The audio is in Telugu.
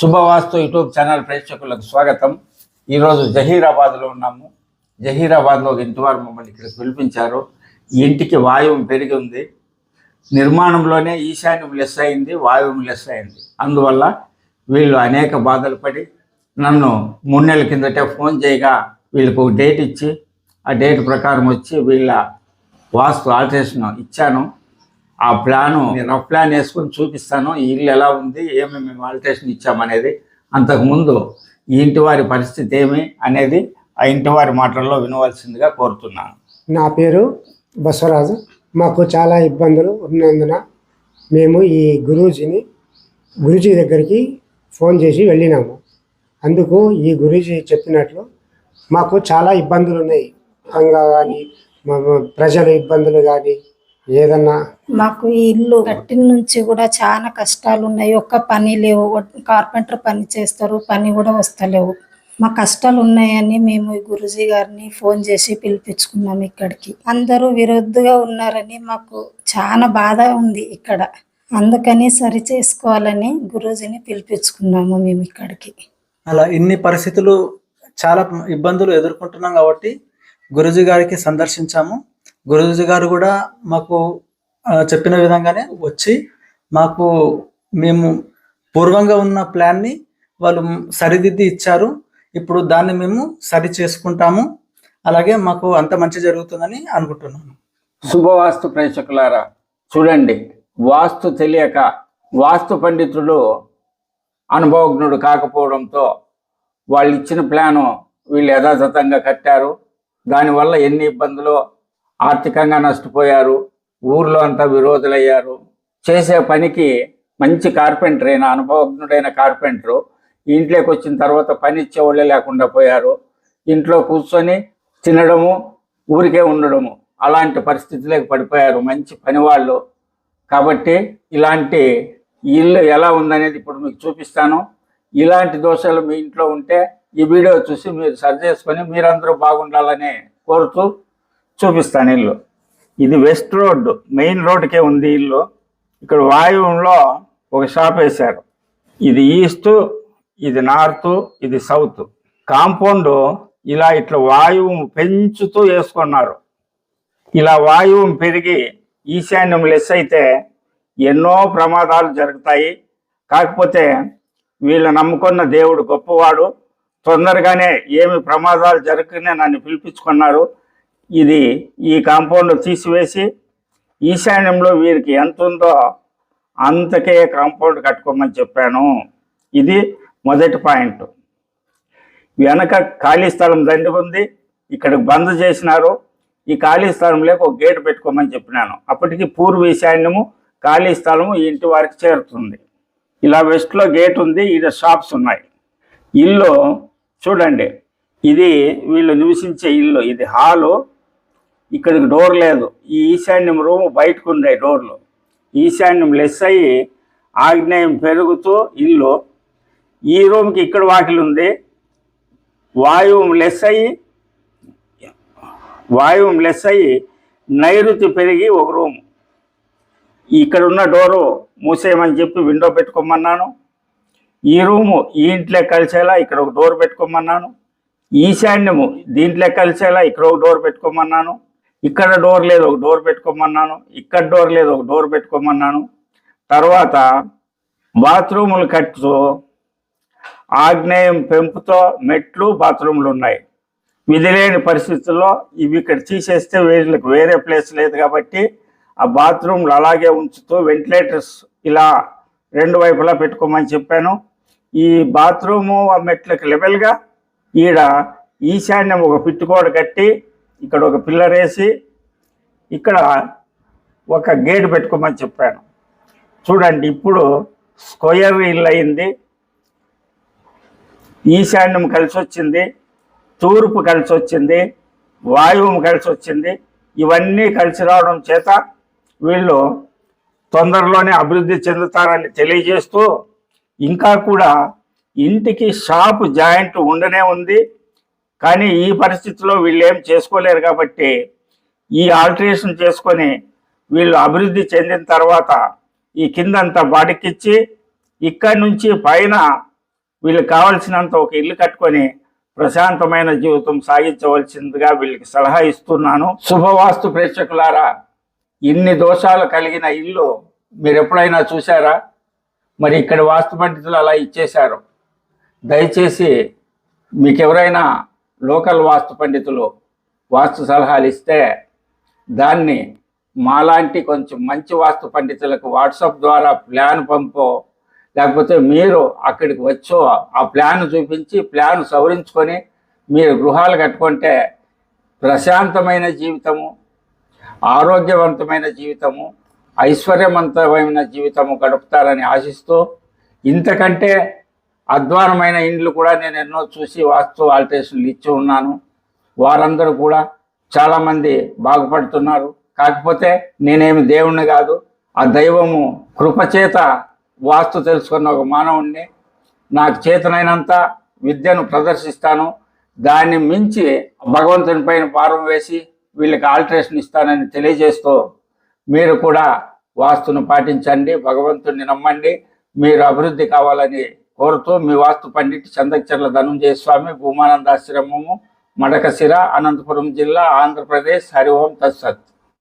శుభవాస్తు యూట్యూబ్ ఛానల్ ప్రేక్షకులకు స్వాగతం. ఈరోజు జహీరాబాద్లో ఉన్నాము. జహీరాబాద్లో ఒక ఇంటివారు మమ్మల్ని ఇక్కడ పిలిపించారు. ఇంటికి వాయువు పెరిగి ఉంది. నిర్మాణంలోనే ఈశాన్యం లెస్ అయింది వాయువు లెస్ అయింది. అందువల్ల వీళ్ళు అనేక బాధలు పడి నన్ను మూడు నెలల కిందటే ఫోన్ చేయగా వీళ్ళకు ఒక డేట్ ఇచ్చి ఆ డేట్ ప్రకారం వచ్చి వీళ్ళ వాస్తు ఆల్టరేషన్ ఇచ్చాను. ఆ ప్లాను రఫ్ ప్లాన్ వేసుకొని చూపిస్తాను ఈ ఇల్లు ఎలా ఉంది ఏమేమి మేము ఆల్టరేషన్ ఇచ్చామనేది. అంతకుముందు ఈ ఇంటి వారి పరిస్థితి ఏమి అనేది ఆ ఇంటి వారి మాటల్లో వినవలసిందిగా కోరుతున్నాను. నా పేరు బసవరాజు. మాకు చాలా ఇబ్బందులు ఉన్నందున మేము ఈ గురూజీని గురూజీ దగ్గరికి ఫోన్ చేసి వెళ్ళినాము. అందుకు ఈ గురూజీ చెప్పినట్లు మాకు చాలా ఇబ్బందులు ఉన్నాయి. అంగా కానీ ప్రజల ఇబ్బందులు కానీ ఏదన్నా? మాకు ఈ ఇల్లు కట్టిన నుంచి కూడా చాలా కష్టాలు ఉన్నాయి ఒక్క పని లేవు. కార్పెంటర్ పని చేస్తారు. పని కూడా వస్తలేవు. మా కష్టాలు ఉన్నాయని మేము ఈ గురుజీ గారిని ఫోన్ చేసి పిలిపించుకున్నాం ఇక్కడికి. అందరూ విరుద్ధగా ఉన్నారని మాకు చాలా బాధ ఉంది ఇక్కడ. అందుకని సరి చేసుకోవాలని గురూజీని పిలిపించుకున్నాము మేము ఇక్కడికి. అలా ఇన్ని పరిస్థితులు చాలా ఇబ్బందులు ఎదుర్కొంటున్నాం కాబట్టి గురుజీ గారికి సందర్శించాము. గురుజీ గారు కూడా మాకు చెప్పిన విధంగానే వచ్చి మాకు మేము పూర్వంగా ఉన్న ప్లాన్ని వాళ్ళు సరిదిద్ది ఇచ్చారు. ఇప్పుడు దాన్ని మేము సరి చేసుకుంటాము. అలాగే మాకు అంత మంచి జరుగుతుందని అనుకుంటున్నాను. శుభవాస్తు ప్రేక్షకులారా చూడండి వాస్తు తెలియక వాస్తు పండితుడు అనుభవజ్ఞుడు కాకపోవడంతో వాళ్ళు ఇచ్చిన ప్లాను వీళ్ళు యథాతథంగా కట్టారు. దానివల్ల ఎన్ని ఇబ్బందులు ఆర్థికంగా నష్టపోయారు ఊర్లో అంతా విరోధులయ్యారు. చేసే పనికి మంచి కార్పెంటర్ అయిన అనుభవజ్ఞుడైన కార్పెంటరు ఇంట్లోకి వచ్చిన తర్వాత పని ఇచ్చేవాళ్ళే లేకుండా పోయారు. ఇంట్లో కూర్చొని తినడము ఊరికే ఉండడము అలాంటి పరిస్థితులకు పడిపోయారు మంచి పనివాళ్ళు. కాబట్టి ఇలాంటి ఇల్లు ఎలా ఉందనేది ఇప్పుడు మీకు చూపిస్తాను. ఇలాంటి దోషాలు మీ ఇంట్లో ఉంటే ఈ వీడియో చూసి మీరు సరి చేసుకొని మీరందరూ బాగుండాలని కోరుతూ చూపిస్తాను ఇల్లు. ఇది వెస్ట్ రోడ్ మెయిన్ రోడ్డుకే ఉంది ఇల్లు. ఇక్కడ వాయువులో ఒక షాప్ వేశారు. ఇది ఈస్ట్ ఇది నార్త్ ఇది సౌత్. కాంపౌండ్ ఇలా ఇట్లా వాయువు పెంచుతూ వేసుకున్నారు. ఇలా వాయువు పెరిగి ఈశాన్యం లెస్ అయితే ఎన్నో ప్రమాదాలు జరుగుతాయి. కాకపోతే వీళ్ళు నమ్ముకున్న దేవుడు గొప్పవాడు. తొందరగానే ఏమి ప్రమాదాలు జరగకనే నన్ను పిలిపించుకున్నారు. ఇది ఈ కాంపౌండ్ తీసివేసి ఈశాన్యంలో వీరికి ఎంత ఉందో అంతకే కాంపౌండ్ కట్టుకోమని చెప్పాను. ఇది మొదటి పాయింట్. వెనక ఖాళీ స్థలం దండి ఉంది. ఇక్కడ బంద్ చేసినారు. ఈ ఖాళీ స్థలంలోకి ఒక గేట్ పెట్టుకోమని చెప్పినాను. అప్పటికి పూర్వ ఈశాన్యము ఖాళీ స్థలము ఇంటి వారికి చేరుతుంది. ఇలా వెస్ట్లో గేట్ ఉంది ఈడ షాప్స్ ఉన్నాయి. ఇల్లు చూడండి. ఇది వీళ్ళు నివసించే ఇల్లు. ఇది హాలు. ఇక్కడికి డోర్ లేదు. ఈ ఈశాన్యం రూమ్ బయటకు ఉన్నాయి డోర్లు ఈశాన్యం లెస్ అయ్యి ఆగ్నేయం పెరుగుతూ ఇల్లు. ఈ రూమ్కి ఇక్కడ వాకిలి ఉంది. వాయువు లెస్ అయ్యి వాయువు లెస్ అయ్యి నైరుతి పెరిగి ఒక రూమ్. ఇక్కడ ఉన్న డోరు మూసేయమని చెప్పి విండో పెట్టుకోమన్నాను. ఈ రూము ఈ ఇంట్లో కలిసేలా ఇక్కడ ఒక డోర్ పెట్టుకోమన్నాను. ఈశాన్యము దీంట్లో కలిసేలా ఇక్కడ ఒక డోర్ పెట్టుకోమన్నాను. ఇక్కడ డోర్ లేదు ఒక డోర్ పెట్టుకోమన్నాను. ఇక్కడ డోర్ లేదు ఒక డోర్ పెట్టుకోమన్నాను. తర్వాత బాత్రూములు కట్టుతూ ఆగ్నేయం పెంపుతో మెట్లు బాత్రూములు ఉన్నాయి. విధిలేని పరిస్థితుల్లో ఇవి ఇక్కడ తీసేస్తే వీళ్ళకి వేరే ప్లేస్ లేదు కాబట్టి ఆ బాత్రూమ్లు అలాగే ఉంచుతూ వెంటిలేటర్స్ ఇలా రెండు వైపులా పెట్టుకోమని చెప్పాను. ఈ బాత్రూము ఆ మెట్లకు లెవెల్గా ఈడ ఈశాన్యం ఒక పిట్టుకోడ కట్టి ఇక్కడ ఒక పిల్లర్ వేసి ఇక్కడ ఒక గేట్ పెట్టుకోమని చెప్పాను. చూడండి ఇప్పుడు స్క్వయర్ ఇల్లు అయింది. ఈశాన్యం కలిసి వచ్చింది తూర్పు కలిసి వచ్చింది వాయువు కలిసి వచ్చింది. ఇవన్నీ కలిసి రావడం చేత వీళ్ళు తొందరలోనే అభివృద్ధి చెందుతారని తెలియజేస్తూ ఇంకా కూడా ఇంటికి షాప్ జాయింట్ ఉండనే ఉంది. కానీ ఈ పరిస్థితిలో వీళ్ళు ఏం చేసుకోలేరు కాబట్టి ఈ ఆల్టరేషన్ చేసుకొని వీళ్ళు అభివృద్ధి చెందిన తర్వాత ఈ కిందంతా బాడికిచ్చి ఇక్కడి నుంచి పైన వీళ్ళకి కావలసినంత ఒక ఇల్లు కట్టుకొని ప్రశాంతమైన జీవితం సాగించవలసిందిగా వీళ్ళకి సలహా ఇస్తున్నాను. శుభవాస్తు ప్రేక్షకులారా ఇన్ని దోషాలు కలిగిన ఇల్లు మీరు ఎప్పుడైనా చూసారా మరి ఇక్కడ వాస్తు పండితులు అలా ఇచ్చేశారు. దయచేసి మీకు ఎవరైనా లోకల్ వాస్తు పండితులు వాస్తు సలహాలు ఇస్తే దాన్ని మాలాంటి కొంచెం మంచి వాస్తు పండితులకు వాట్సాప్ ద్వారా ప్లాన్ పంపో లేకపోతే మీరు అక్కడికి వచ్చో ఆ ప్లాన్ చూపించి ప్లాన్ సవరించుకొని మీరు గృహాలు కట్టుకుంటే ప్రశాంతమైన జీవితము ఆరోగ్యవంతమైన జీవితము ఐశ్వర్యవంతమైన జీవితము గడుపుతారని ఆశిస్తూ ఇంతకంటే అధ్వానమైన ఇండ్లు కూడా నేను ఎన్నో చూసి వాస్తు ఆల్టరేషన్లు ఇచ్చి ఉన్నాను. వారందరూ కూడా చాలామంది బాగుపడుతున్నారు. కాకపోతే నేనేమి దేవుణ్ణి కాదు ఆ దైవము కృపచేత వాస్తు తెలుసుకున్న ఒక మానవుణ్ణి. నాకు చేతనైనంత విద్యను ప్రదర్శిస్తాను. దాన్ని మించి భగవంతుని పైన భారం వేసి వీళ్ళకి ఆల్టరేషన్ ఇస్తానని తెలియజేస్తూ మీరు కూడా వాస్తును పాటించండి భగవంతుని నమ్మండి. మీరు అభివృద్ధి కావాలని కోరుతూ మీ వాస్తు పండిట్ చందచర్ల ధనుంజయ స్వామి భూమానందాశ్రమము మడకశిర అనంతపురం జిల్లా ఆంధ్రప్రదేశ్. హరి తత్సత్.